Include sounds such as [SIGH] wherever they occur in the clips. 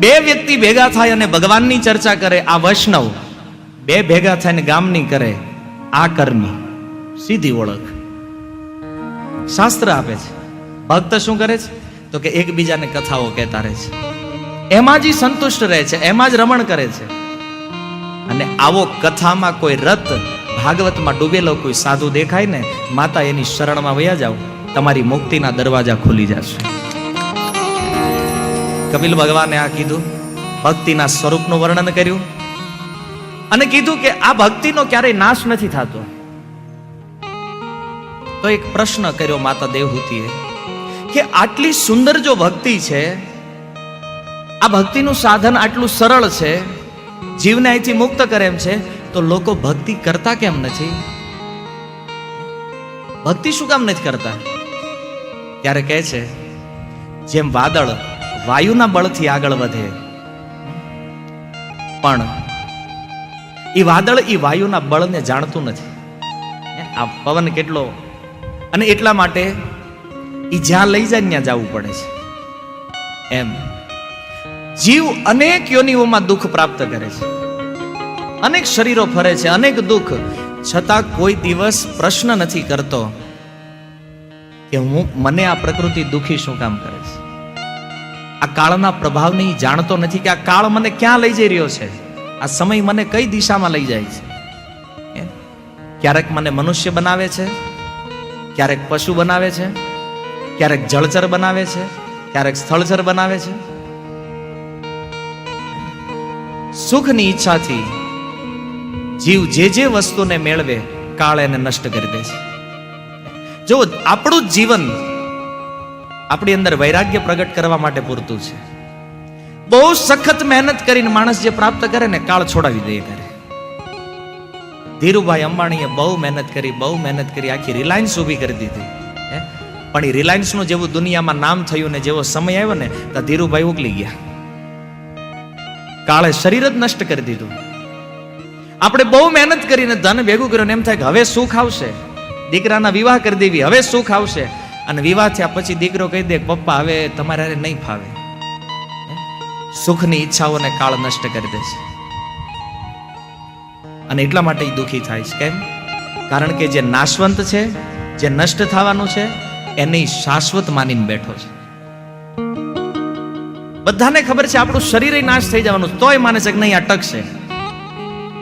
બે વ્યક્તિ ભેગા થાય અને ભગવાનની ચર્ચા કરે, આ વૈષ્ણવ. બે ભેગા થઈને ગામની કરે, આ કર્મી. સીધી ઓળખ. શાસ્ત્ર આપે છે. ભક્ત શું કરે છે? તો કે એકબીજાને કથાઓ કહેતા રહે છે. એમાં જ સંતુષ્ટ રહે છે, એમાં જ રમણ કરે છે. અને આવો કથામાં કોઈ રત ભાગવતમાં ડૂબેલો કોઈ સાધુ દેખાય ને, માતા એની શરણમાં વયા જાઓ, તમારી મુક્તિના દરવાજા ખુલી જશે. કપિલ ભગવાને આ કીધું, ભક્તિના સ્વરૂપનું વર્ણન કર્યું અને કીધું કે આ ભક્તિનો ક્યારેય નાશ નથી થતો. તો એક પ્રશ્ન કર્યો માતા દેવહૂતિએ કે આટલી સુંદર જો ભક્તિ છે, આ ભક્તિનું સાધન આટલું સરળ છે, જીવને અહીંથી મુક્ત કરે એમ છે, તો લોકો ભક્તિ કરતા કેમ નથી? ભક્તિ શું કામ નથી કરતા? ત્યારે કહે છે, જેમ વાદળ વાયુના બળથી આગળ વધે. પણ એ વાદળ એ વાયુના બળને જાણતું નથી. આ પવન કેટલો? અને એટલા માટે એ જ્યાં લઈ જાય ત્યાં જવું પડે છે. એમ. જીવ અનેક યોનિઓમાં દુઃખ પ્રાપ્ત કરે છે. અનેક શરીરો ફરે છે, અનેક દુઃખ. છતાં કોઈ દિવસ પ્રશ્ન નથી કરતો કે હું, મને આ પ્રકૃતિ દુઃખી શું કામ કરે છે? આ કાળના પ્રભાવને જાણતો નથી કે આ કાળ મને ક્યાં લઈ જઈ રહ્યો છે. આ સમય મને કઈ દિશામાં લઈ જાય છે? ક્યારેક મને મનુષ્ય બનાવે છે, ક્યારેક પશુ બનાવે છે, ક્યારેક જળચર બનાવે છે, ક્યારેક સ્થળચર બનાવે છે. સુખની ઈચ્છાથી જીવ જે જે વસ્તુને મેળવે, કાળ એને નષ્ટ કરી દે છે. જો આપણું જીવન આપણી અંદર વૈરાગ્ય પ્રગટ કરવા માટે પૂરતું છે. બહુ સખત મહેનત કરીને માણસ જે પ્રાપ્ત કરે ને કાળ છોડાવી દે કરે ધીરુભાઈ અંબાણીએ બહુ મહેનત કરી, બહુ મહેનત કરી, આખી રિલાયન્સ ઊભી કરી દીધી. પણ એ રિલાયન્સનું જેવું દુનિયામાં નામ થયું ને જેવો સમય આવ્યો ને, તો ધીરુભાઈ ઉકલી ગયા. કાળે શરીર જ નષ્ટ કરી દીધું. આપણે બહુ મહેનત કરીને ધન ભેગું કર્યું એમ થાય કે હવે સુખ આવશે. દીકરાના વિવાહ કરી દેવી, હવે સુખ આવશે. અને વિવાહ થયા પછી દીકરો કહી દે પપ્પા, હવે તમારે અરે નહીં ફાવે. સુખની ઈચ્છાઓને કાળ નષ્ટ કરી દે છે. અને એટલા માટે એ દુઃખી થાય છે, કેમ? કારણ કે જે નાશવંત છે, જે નષ્ટ થવાનું છે, એને શાશ્વત માનીને બેઠો છે. બધાને ખબર છે, આપણું શરીર નાશ થઈ જવાનું, તોય માને છે કે નહીં, આ ટકશે.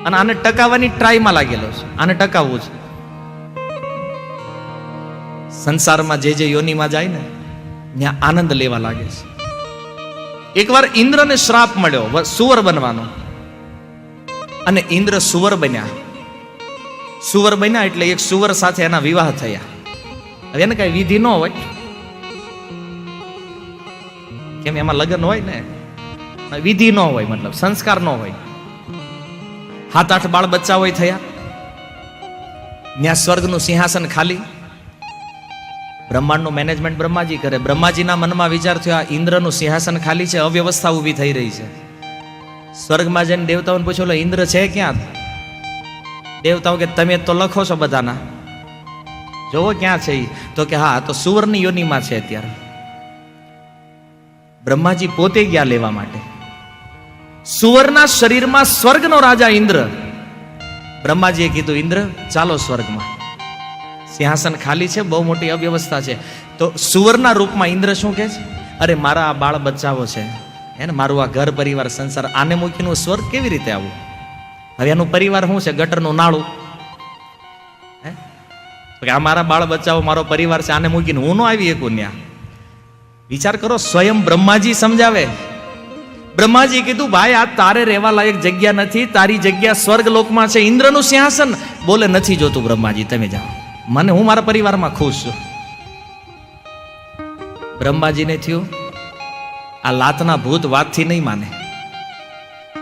અને આને ટકાવવાની ટ્રાયમાં લાગેલો છે. આને ટકાવવું છે. સંસારમાં જે જે યોનિમાં જાય ને, ત્યાં આનંદ લેવા લાગે છે. એકવાર ઇન્દ્રને શ્રાપ મળ્યો સુવર બનવાનો. અને ઇન્દ્ર સુવર બન્યા. સુવર બન્યા એટલે એક સુવર સાથે એના વિવાહ થયા. હવે એને કઈ વિધિ ન હોય. કેમ એમાં લગ્ન હોય ને? વિધિ ન હોય, મતલબ સંસ્કાર ન હોય. સાત આઠ બાળ બચ્ચા હોય થયા. ત્યાં સ્વર્ગનું સિંહાસન ખાલી. બ્રહ્માંડનું મેનેજમેન્ટ બ્રહ્માજી કરે. બ્રહ્માજીના મનમાં વિચાર થયો, આ ઇન્દ્રનું સિંહાસન ખાલી છે, અવ્યવસ્થા ઊભી થઈ રહી છે. સ્વર્ગમાં જઈને દેવતાઓને પૂછ્યો ઇન્દ્ર છે ક્યાં? દેવતાઓ કે, તમે તો લખો છો બધાના. જોવો ક્યાં છે તો કે, હા તો સુવર્ણ યોનિમાં છે અત્યારે. બ્રહ્માજી પોતે ગયા લેવા માટે. સુવર્ણના શરીરમાં સ્વર્ગનો રાજા ઇન્દ્ર. બ્રહ્માજીએ કીધું, ઇન્દ્ર, ચાલો સ્વર્ગમાં. સિંહાસન ખાલી છે, બહુ મોટી અવ્યવસ્થા છે. તો સુવરના રૂપમાં ઇન્દ્ર શું કહે છે? અરે, મારા આ બાળ બચ્ચાઓ છે, હે ને, મારું આ ઘર, પરિવાર, સંસાર, આને મૂકીને સ્વર્ગ કેવી રીતે આવું? હવે એનું પરિવાર શું છે? ગટરનું નાળું. હે? આ મારા બાળ બચ્ચાઓ, મારો પરિવાર છે, આને મૂકીને હું ન આવી એકું ત્યાં વિચાર કરો, સ્વયં બ્રહ્માજી સમજાવે. બ્રહ્માજી કીધું, ભાઈ, આ તારે રહેવા લાયક જગ્યા નથી. તારી જગ્યા સ્વર્ગ લોકમાં છે. ઇન્દ્રનું સિંહાસન. બોલે, નથી જોતું બ્રહ્માજી, તમે જાઓ. મને હું મારા પરિવારમાં ખુશ છું. બ્રહ્માજીને થયું, આ લાતના ભૂત વાતથી નહીં માને.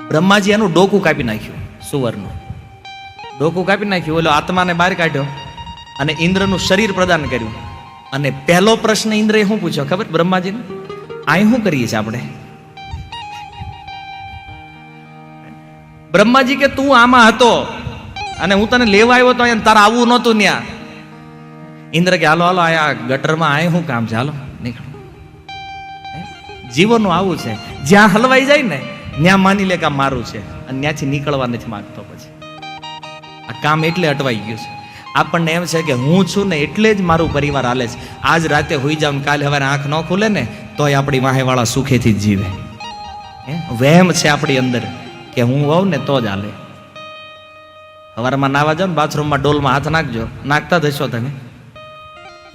બ્રહ્માજી એનું ડોકું કાપી નાખ્યું સુવરનું ડોકું કાપી નાખ્યું એટલે આત્માને બહાર કાઢ્યો અને ઇન્દ્રનું શરીર પ્રદાન કર્યું. અને પહેલો પ્રશ્ન ઇન્દ્રએ શું પૂછ્યો ખબર બ્રહ્માજીને? અહીં શું કરીએ છીએ આપણે? બ્રહ્માજી કે તું આમાં હતો અને હું તને લેવા આવ્યો તો અહીંયા તારે આવવું નહોતું ત્યાં ઇન્દ્ર કે, હાલો હાલો, આયા ગટરમાં આય હું કામ છે? હાલો, નીકળો? જીવનનું આવું છે. જ્યાં હલવાઈ જાય ને, ત્યાં માની લે કે આ મારું છે. અને ત્યાંથી નીકળવા નથી માંગતો પછી. આ કામ એટલે અટવાઈ ગયું છે. આપણને એમ છે કે, હું છું ને એટલે જ મારું પરિવાર હાલે છે. આજ રાતે હોઈ જાવ કાલે હવે આંખ ન ખુલે ને, તોય આપણી વાહેવાળા સુખેથી જ જીવે. વહેમ છે આપણી અંદર કે, હું હોઉં ને તો જ હાલે. સવારમાં નાવા જાઓ ને, બાથરૂમમાં ડોલમાં હાથ નાખજો. નાખતા જ હશો તમે.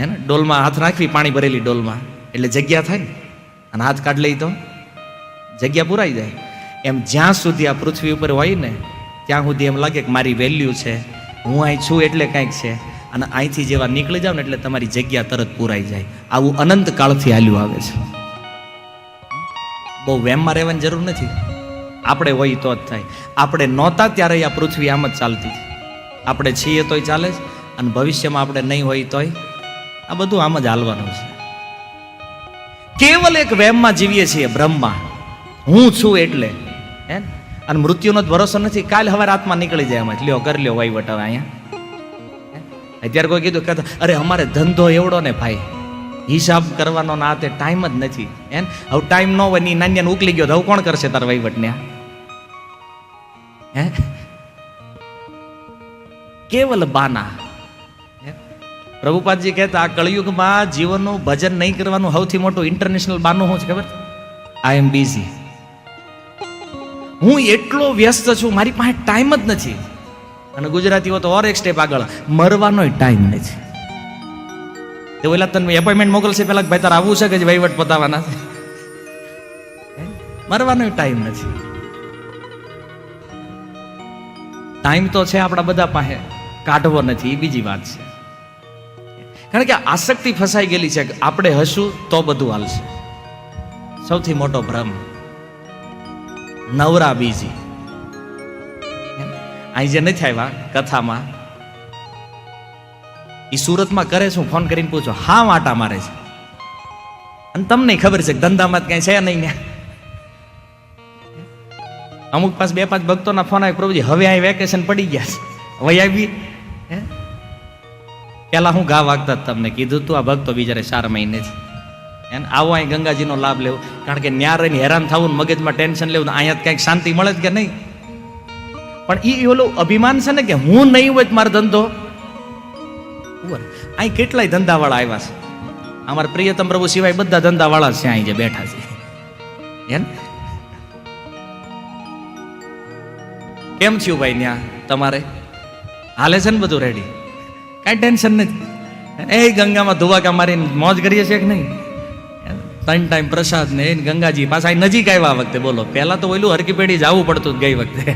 હે ને? ડોલમાં હાથ નાખવી પાણી ભરેલી ડોલમાં. એટલે જગ્યા થાય ને? અને હાથ કાઢ લઈ તો જગ્યા પુરાઈ જાય. એમ જ્યાં સુધી આ પૃથ્વી ઉપર હોય ને, ત્યાં સુધી એમ લાગે કે મારી વેલ્યુ છે. હું અહીં છું એટલે કંઈક છે. અને અહીંથી જેવા નીકળી જાવ ને એટલે તમારી જગ્યા તરત પૂરાઈ જાય. આવું અનંત કાળથી હાલ્યું આવે છે. બહુ વેમમાં રહેવાની જરૂર નથી. આપણે હોય તો જ થાય. આપણે નહોતા ત્યારે આ પૃથ્વી આમ જ ચાલતી. આપણે છીએ તોય ચાલે છે અને ભવિષ્યમાં આપણે નહીં હોય તોય આ બધું આમ જ હાલવાનું છે. કેવલ એક વેમમાં જીવીએ છીએ બ્રહ્મમાં હું છું એટલે, હે? અને મૃત્યુનો જ ભરોસો નથી. કાલ હવે રાતમાં નીકળી જાય એમ. લ્યો, કરી લ્યો વહીવટ હવે અહીંયા. અત્યારે કોઈ કીધું કે અરે, અમારે ધંધો એવડો ને ભાઈ. હિસાબ કરવાનો ના તે ટાઈમ જ નથી. ને? હવે ટાઈમ ન હોયની નાન્યાને ઉકલી ગયો હવે કોણ કરશે તાર વહીવટ ને હે? કેવલ બાના? પ્રભુપાદજી કહેતા, આ કળિયુગમાં જીવનનું ભજન નહીં કરવાનું સૌથી મોટું ઇન્ટરનેશનલ બાનું શું છે ખબર? આઈ એમ બિઝી હું એટલો વ્યસ્ત છું, મારી પાસે ટાઈમ જ નથી. અને ગુજરાતીઓ તો ઓર એક સ્ટેપ આગળ. મરવાનો ટાઈમ નથી. તે ઓલા તને એપોઇન્ટમેન્ટ મોકલશે પેલા ભાઈ તારે આવવું છે કે વહીવટ પતાવવાના મરવાનો ટાઈમ નથી. ટાઈમ તો છે આપણા બધા પાસે. કાઢવો નથી એ બીજી વાત છે. કારણ કે આસક્તિ ફસાઈ ગયેલી છે કે આપણે હશું તો બધું હાલશે. સૌથી મોટો ભ્રમ. નવરા બીજી. અહીં જે નથી આવ્યા કથામાં એ સુરતમાં કરે શું ફોન કરીને પૂછો, હા, વાટા મારે છે. અને તમને ખબર છે ધંધામાં કઈ છે નહીં ને. અમુક પાસે બે પાંચ ભક્તોના ફોન આવે પ્રભુજી, હવે આ વેકેશન પડી ગયા છે. હવે આવી પેલા હું ઘા વાગતા જ તમને કીધું તું, આ ભક્તો બિચારે ચાર જ એને આવો અહીં ગંગાજીનો લાભ લેવો. કારણ કે ન્યા રહીને હેરાન થવું મગજમાં ટેન્શન લેવું અહીંયા કંઈક શાંતિ મળે જ કે નહીં? પણ એ ઓલું અભિમાન છે ને કે હું નહીં હોય મારો ધંધો? અહીં કેટલાય ધંધાવાળા આવ્યા છે. અમારા પ્રિયતમ પ્રભુ સિવાય બધા ધંધાવાળા છે અહીં જે બેઠા છે. એમ કેમ થયું ભાઈ ત્યાં તમારે? હાલે છે ને બધું રેડી કાંઈ ટેન્શન નથી. એ ગંગામાં ધોવાકા મારીને મોજ કરીએ છીએ કે નહીં? ત્રણ ટાઈમ પ્રસાદ ને ગંગાજી પાછા નજીક આવ્યા વખતે, બોલો. પહેલા તો ઓલું હરકી પેઢી જવું પડતું ગઈ વખતે.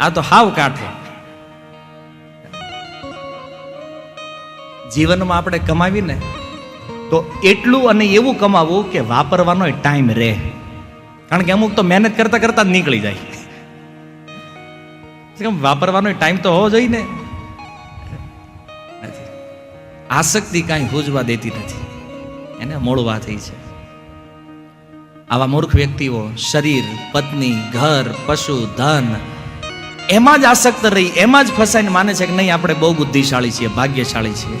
આ તો હાવ કાંઠે. જીવનમાં આપણે કમાવીને તો એટલું અને એવું કમાવું કે વાપરવાનો ટાઈમ રહે. કારણ કે અમુક તો મહેનત કરતા કરતા જ નીકળી જાય. વાપરવાનો ટાઈમ તો હોવો જોઈએ ને. આસક્તિ કાંઈ હુજવા દેતી નથી. એને મોળવા થઈ છે. આવા મૂર્ખ વ્યક્તિઓ, શરીર, પત્ની, ઘર, પશુ, ધન, એમાં જ આસક્ત રહી, એમાં જ ફસાઈને માને છે કે નહીં, આપણે બહુ બુદ્ધિશાળી છીએ, ભાગ્યશાળી છીએ.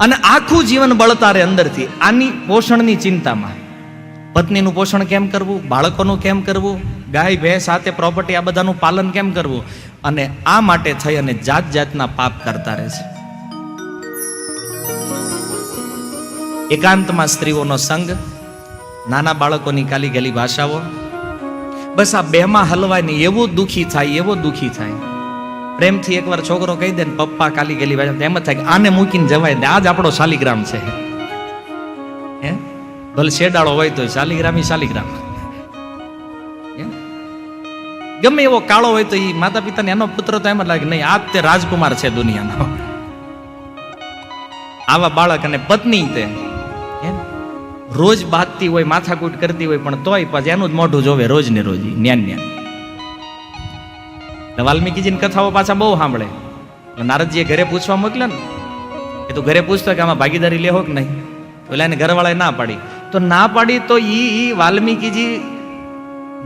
અને આખું જીવન બળતા રહે અંદરથી, આની પોષણની ચિંતામાં. પત્નીનું પોષણ કેમ કરવું, બાળકોનું કેમ કરવું, ગાય, ભેંસ સાથે પ્રોપર્ટી આ બધાનું પાલન કેમ કરવું? અને આ માટે થઈ અને જાત જાતના પાપ કરતા રહે છે. એકાંતમાં સ્ત્રીઓનો સંગ, નાના બાળકોની કાલી ગેલી ભાષાઓ. બસ આ બેમાં હલવાય એવો દુખી થાય, એવો દુખી થાય. પ્રેમથી એકવાર છોકરો કહી દે ને પપ્પા કાલી ગેલી ભાષા એમ જ થાય કે આને મૂકીને જવાય ને આજ આપણો શાલિગ્રામ છે. હે? ભલે શેડાળો હોય તો શાલિગ્રામ એ શાલિગ્રામ. ગમે એવો કાળો હોય તો એ માતા પિતાને એનો પુત્ર તો એમ જ લાગે, નહીં, આ તે રાજકુમાર છે દુનિયાનો. આવા બાળક અને પત્ની તે? રોજ બાંધતી હોય, માથાકૂટ કરતી હોય, પણ તોય પછી એનું જ મોઢું જોવે રોજ ને રોજ, ન્યાન ન્યાન. વાલ્મીકીજીની કથાઓ પાછા બહુ સાંભળે. નારદજીએ ઘરે પૂછવા મોકલ્યા ને એ તો ઘરે પૂછતો કે આમાં ભાગીદારી લેહો કે નહીં? એટલે એને ઘરવાળાએ ના પાડી. તો ના પાડી તો ઈ વાલ્મીકીજી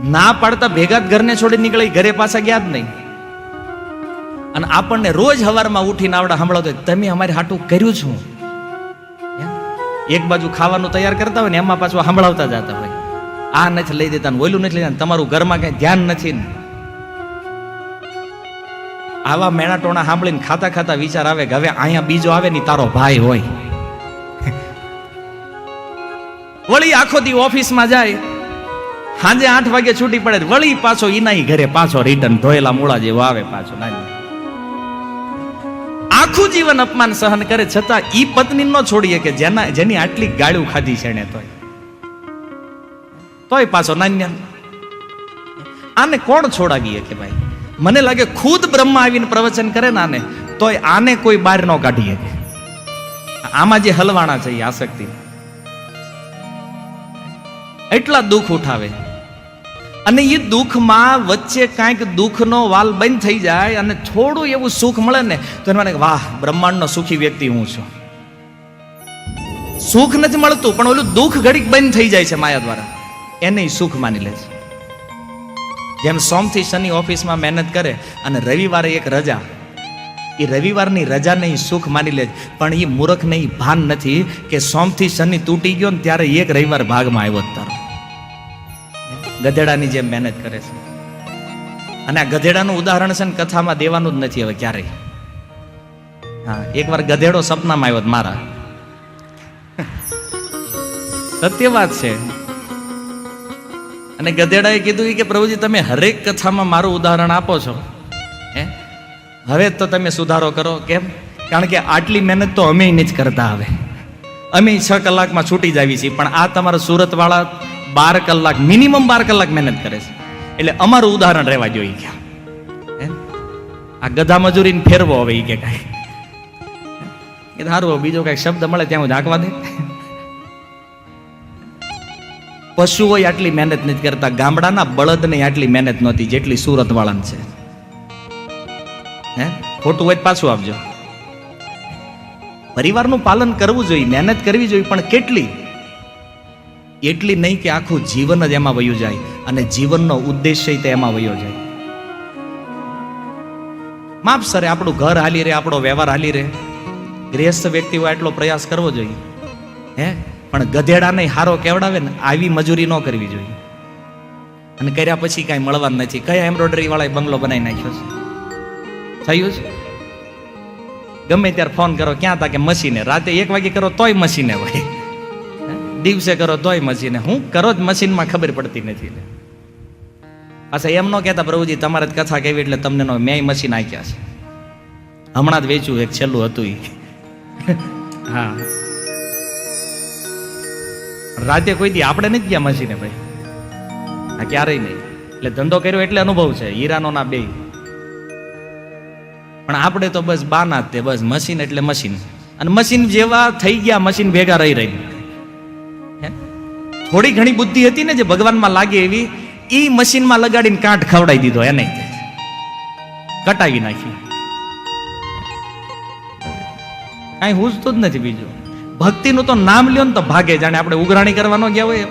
ના પાડતા ભેગા જ ઘરને છોડી નીકળી ઘરે પાછા ગયા જ નહીં. અને આપણને રોજ હવારમાં ઉઠીને આવડે સાંભળો તમે અમારી હાટું કર્યું છું? એક બાજુ ખાવાનું તૈયાર કરતા હોય ને એમાં પાછું સાંભળાવતા જતા હોય. આ નથી લઈ દેતા ઓલું નથી લઈ તમારું ઘરમાં કઈ ધ્યાન નથી આવા મેણા ટોણા સાંભળીને ખાતા ખાતા વિચાર આવે કે હવે અહીંયા બીજો આવે ને તારો ભાઈ હોય. વળી આખો દી ઓફિસમાં જાય, સાંજે આઠ વાગે છૂટી પડે વળી પાછો ઈના ઘરે પાછો રિટર્ન ધોયેલા મૂળા જેવો આવે પાછો નાની. આખું જીવન અપમાન સહન કરે, છતાં ઈ પત્ની ન છોડીએ કે જેના જેની આટલી ગાળું ખાધી છે એને તોય. તોય પાછો નાન્ય. આને કોણ છોડાવીએ કે ભાઈ? મને લાગે ખુદ બ્રહ્મા આવીને પ્રવચન કરે ને આને, તોય આને કોઈ બહાર ન કાઢીએ કે. આમાં જે હલવાણા છે એ આસક્તિ. એટલા દુઃખ ઉઠાવે. અને એ દુઃખમાં વચ્ચે કાંઈક દુઃખનો વાલ બંધ થઈ જાય અને થોડું એવું સુખ મળે ને, તો એને મને વાહ, બ્રહ્માંડનો સુખી વ્યક્તિ હું છું. સુખ નથી મળતું, પણ ઓલું દુઃખ ઘડીક બંધ થઈ જાય છે માયા દ્વારા. એને સુખ માની લે છે. જેમ સોમથી શનિ ઓફિસમાં મહેનત કરે અને રવિવારે એક રજા. એ રવિવારની રજાને ઈ સુખ માની લે. પણ એ મૂર્ખને એ ભાન નથી કે સોમથી શનિ તૂટી ગયો ને ત્યારે એક રવિવાર ભાગમાં આવ્યો તારો. ગધેડાની જેમ મહેનત કરે છે. અને આ ગધેડાનું ઉદાહરણ છે ને કથામાં દેવાનું જ નથી હવે ક્યારેય. હા, એકવાર ગધેડો સપનામાં આવ્યો મારા. સત્ય વાત છે. અને ગધેડાએ કીધું કે પ્રભુજી, તમે હરેક કથામાં મારું ઉદાહરણ આપો છો. હે? હવે તો તમે સુધારો કરો. કેમ? કારણ કે આટલી મહેનત તો અમે નથી કરતા હવે. અમે છ કલાકમાં છૂટી જાવી છીએ, પણ આ તમારા સુરતવાળા બાર કલાક, મિનિમમ બાર કલાક મહેનત કરે છે. એટલે અમારું ઉદાહરણ રહેવા જોઈએ ગયા? આ ગધા મજૂરીને ફેરવો હવે ઈ કે કાંઈ. કે સારું બીજો કાંઈ શબ્દ મળે ત્યાં હું ઝાંકવા દે. પશુઓ આટલી મહેનત નથી કરતા, ગામડાના બળદને આટલી મહેનત નહોતી, જેટલી સુરત વાળાને છે. હે? ખોટું હોય પાછું આપજો પરિવારનું પાલન કરવું જોઈએ, મહેનત કરવી જોઈએ, પણ કેટલી? એટલી નહીં કે આખું જીવન જ એમાં વયું જાય અને જીવનનો ઉદ્દેશ્ય તે એમાં વયો જાય. માફ સરે, આપણું ઘર હાલી રહે, આપણો વ્યવહાર હાલી રહે. ગૃહસ્થ વ્યક્તિઓ એટલો પ્રયાસ કરવો જોઈએ. હે? પણ ગધેડાને હારો કેવડાવે ને, આવી મજૂરી ન કરવી જોઈએ. અને કર્યા પછી કાંઈ મળવાનું નથી. કયા એમ્બ્રોઇડરી વાળા બંગલો બનાવી નાખ્યો છે? થયું છે? ગમે ત્યારે ફોન કરો, ક્યાં તા કે મશીને? રાતે એક વાગે કરો તોય મશીને હોય? દિવસે કરો તોય મશીને હું કરો જ મશીનમાં ખબર પડતી નથી અચ્છા એમ ન કહેતા પ્રભુજી તમારે જ કથા કહેવી એટલે તમને નો મેં મશીન નાખ્યા છે. હમણાં જ વેચ્યું એક છેલ્લું હતું [LAUGHS] હા. રાતે કોઈ દી આપણે નથી ગયા મશીને ભાઈ? આ ક્યારેય નહીં. એટલે ધંધો કર્યો એટલે અનુભવ છે હીરાનો ના બે પણ આપણે તો બસ બાના જ તે બસ મશીન એટલે મશીન અને મશીન જેવા થઈ ગયા મશીન ભેગા રહી રહી? થોડી ઘણી બુદ્ધિ હતી ને જે ભગવાનમાં લાગે એવી, ઈ મશીનમાં લગાડીને કાંઠ ખવડાવી દીધો એને. કટાવી નાખી કાંઈ હુજતું જ નથી બીજું. ભક્તિનું તો નામ લ્યો ને તો ભાગે, જાણે આપણે ઉઘરાણી કરવાનો ગયા હોય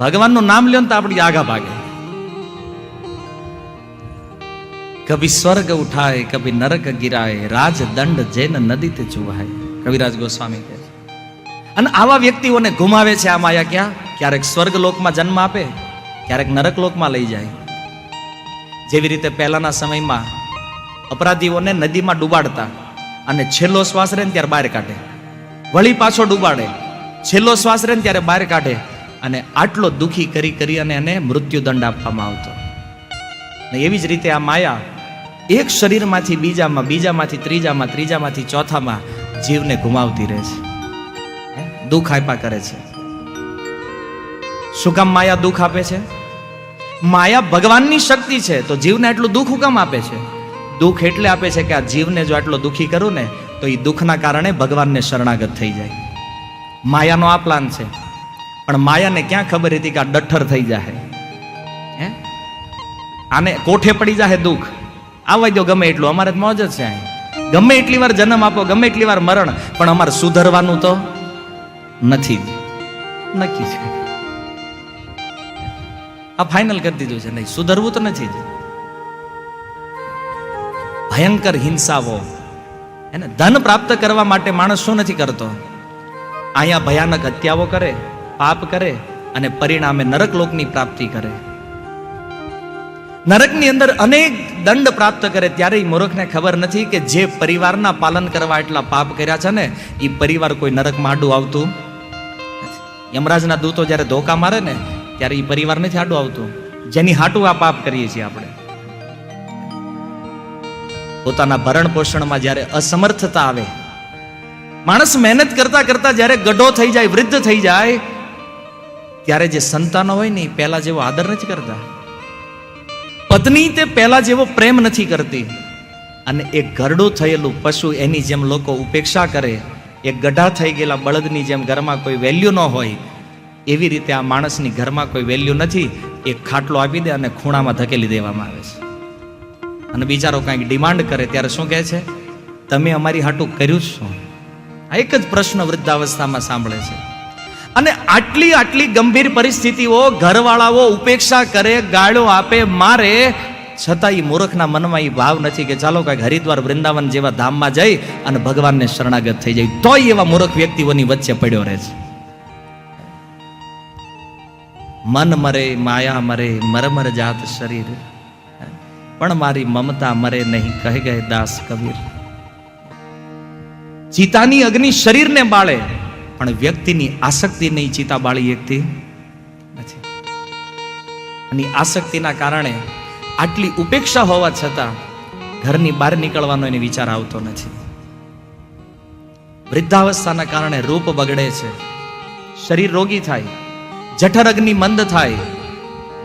ભગવાનનું નામ લ્યો ને તો આપણી આગા ભાગે. કભી સ્વર્ગ ઉઠાય, કભી નરક ગિરાય રાજ દંડ જેન નદી તે ચુવાય કવિરાજ ગોસ્વામી કહે અને આવા વ્યક્તિઓને ઘુમાવે છે આ માયા ક્યાં? ક્યારેક સ્વર્ગ લોકમાં જન્મ આપે, ક્યારેક નરક લોકમાં લઈ જાય. જેવી રીતે પહેલાના સમયમાં અપરાધીઓને નદીમાં ડૂબાડતા અને છેલ્લો શ્વાસ રહે ને ત્યારે બહાર કાઢે. વળી પાછો ડૂબાડે, છેલ્લો શ્વાસ રહે ને ત્યારે બહાર કાઢે અને આટલો દુખી કરી કરી અને એને મૃત્યુદંડ આપવામાં આવતો. ને એવી જ રીતે આ માયા એક શરીરમાંથી બીજામાં, બીજામાંથી ત્રીજામાં, ત્રીજામાંથી ચોથામાં જીવને ગુમાવતી રહે છે? દુઃખ આપ્યા કરે છે. શું કામ માયા દુઃખ આપે છે? માયા ભગવાનની શક્તિ છે, તો જીવને એટલું દુઃખ કામ આપે છે? દુઃખ એટલે આપે છે કે આ જીવને જો આટલો દુઃખી કરું ને, તો એ દુઃખના કારણે ભગવાનને શરણાગત થઈ જાય. માયાનો આ પ્લાન છે. પણ માયાને ક્યાં ખબર હતી કે આ ડઠ્ઠર થઈ જાય હે? આને કોઠે પડી જાય દુઃખ? આવવા દો ગમે એટલું. અમારે મોજ જ છે ગમે એટલી વાર જન્મ આપો, ગમે એટલી વાર મરણ, પણ અમારે સુધરવાનું તો નથી. નક્કી છે. આ ફાઇનલ કરી દીધું છે. નહીં, સુધરવું તો નથી ભયંકર હિંસાઓ. એને ધન પ્રાપ્ત કરવા માટે માણસ શું નથી કરતો? અહીંયા ભયાનક હત્યાઓ કરે, પાપ કરે અને પરિણામે નરકલોકની પ્રાપ્તિ કરે. નરકની અંદર અનેક દંડ પ્રાપ્ત કરે ત્યારે એ મૂર્ખને ખબર નથી કે જે પરિવારના પાલન કરવા એટલા પાપ કર્યા છે ને એ પરિવાર કોઈ નરકમાં આડું આવતું. યમરાજના દૂતો જ્યારે ધોકા મારે ને, ત્યારે એ પરિવાર નથી આડું આવતું. જેની હાટું આ પાપ કરીએ છીએ આપણે. પોતાના ભરણ પોષણમાં જ્યારે અસમર્થતા આવે, માણસ મહેનત કરતા કરતા જ્યારે ગઢો થઈ જાય, વૃદ્ધ થઈ જાય, ત્યારે જે સંતાનો હોય ને એ પહેલા જેવો આદર નથી કરતા. પત્ની તે પહેલા જેવો પ્રેમ નથી કરતી. અને એ ઘરડું થયેલું પશુ એની જેમ લોકો ઉપેક્ષા કરે એક ગઢા થઈ ગયેલા બળદની જેમ ઘરમાં કોઈ વેલ્યુ ન હોય, એવી રીતે આ માણસની ઘરમાં કોઈ વેલ્યુ નથી એ ખાટલો આપી દે અને ખૂણામાં ધકેલી દેવામાં આવે છે. અને બિચારો કાંઈક ડિમાન્ડ કરે ત્યારે શું કહે છે? તમે અમારી હાટું કર્યું શું? આ એક જ પ્રશ્ન વૃદ્ધાવસ્થામાં સાંભળે છે. અને આટલી આટલી ગંભીર પરિસ્થિતિઓ ઘરવાળાઓ ઉપેક્ષા કરે, ગાળો આપે, મારે છતાં એ મૂર્ખના મનમાં એ ભાવ નથી કે ચાલો કાંઈક હરિદ્વાર વૃંદાવન જેવા ધામમાં જઈ અને ભગવાનને શરણાગત થઈ જાય. તોય એવા મૂર્ખ વ્યક્તિઓની વચ્ચે પડ્યો રહે છે. મન મરે, માયા મરે, મરમર જાત શરીર. પણ મારી મમતા મરે નહીં, કહે ગયે દાસ કબીર. ચિતાની અગ્નિ શરીરને બાળે, પણ વ્યક્તિની આસક્તિ નહીં, ચિતા બાળી એકથી. નથી અને આસક્તિના કારણે આટલી ઉપેક્ષા હોવા છતાં ઘરની બહાર નીકળવાનો એને વિચાર આવતો નથી. વૃદ્ધાવસ્થાના કારણે રૂપ બગડે છે. શરીર રોગી થાય, જઠર અગ્નિ મંદ થાય,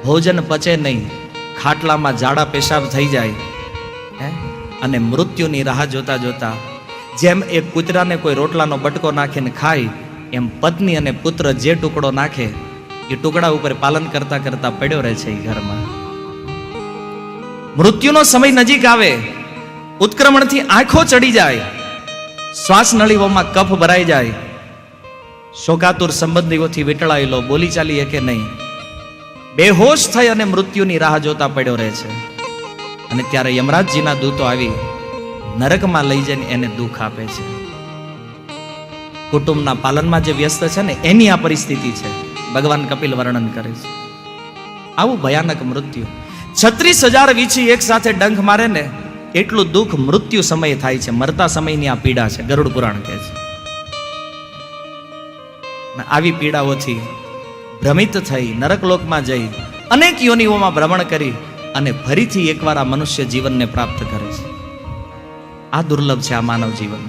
ભોજન પચે નહીં, ખાટલામાં જાડા પેશાબ થઈ જાય, હે? અને મૃત્યુની રાહ જોતા જોતા જેમ એક કૂતરાને કોઈ રોટલાનો બટકો નાખીને ખાય, એમ પત્ની અને પુત્ર જે ટુકડો નાખે, એ ટુકડા ઉપર પાલન કરતા કરતા પડ્યો રહે છે એ ઘરમાં. મૃત્યુનો સમય નજીક આવે, ઉત્ક્રમણથી આંખો ચડી જાય, શ્વાસ નળીઓમાં કફ ભરાઈ જાય. શોકાતુર સંબંધીઓથી વીંટળાયેલો બોલી ચાલીએ કે નહીં. બેહોશ થઈ અને મૃત્યુની રાહ જોતા પડ્યો રહે છે. અને ત્યારે યમરાજજીના દૂતો આવી નરકમાં લઈ જઈને એને દુઃખ આપે છે. કુટુંબના પાલનમાં જે વ્યસ્ત છે ને, એની આ પરિસ્થિતિ છે. ભગવાન કપિલ વર્ણન કરે છે. આવું ભયાનક મૃત્યુ. છત્રીસ હજાર વીછી એક સાથે ડંખ મારે ને, એટલું દુઃખ મૃત્યુ સમયે થાય છે. મરતા સમયની આ પીડા છે, ગરુડ પુરાણ કહે છે. આવી પીડાઓથી ભ્રમિત થઈ નરકલોકમાં જઈ, અનેક યોનિઓમાં ભ્રમણ કરી અને ફરીથી એકવાર આ મનુષ્ય જીવનને પ્રાપ્ત કરે છે. આ દુર્લભ છે આ માનવ જીવન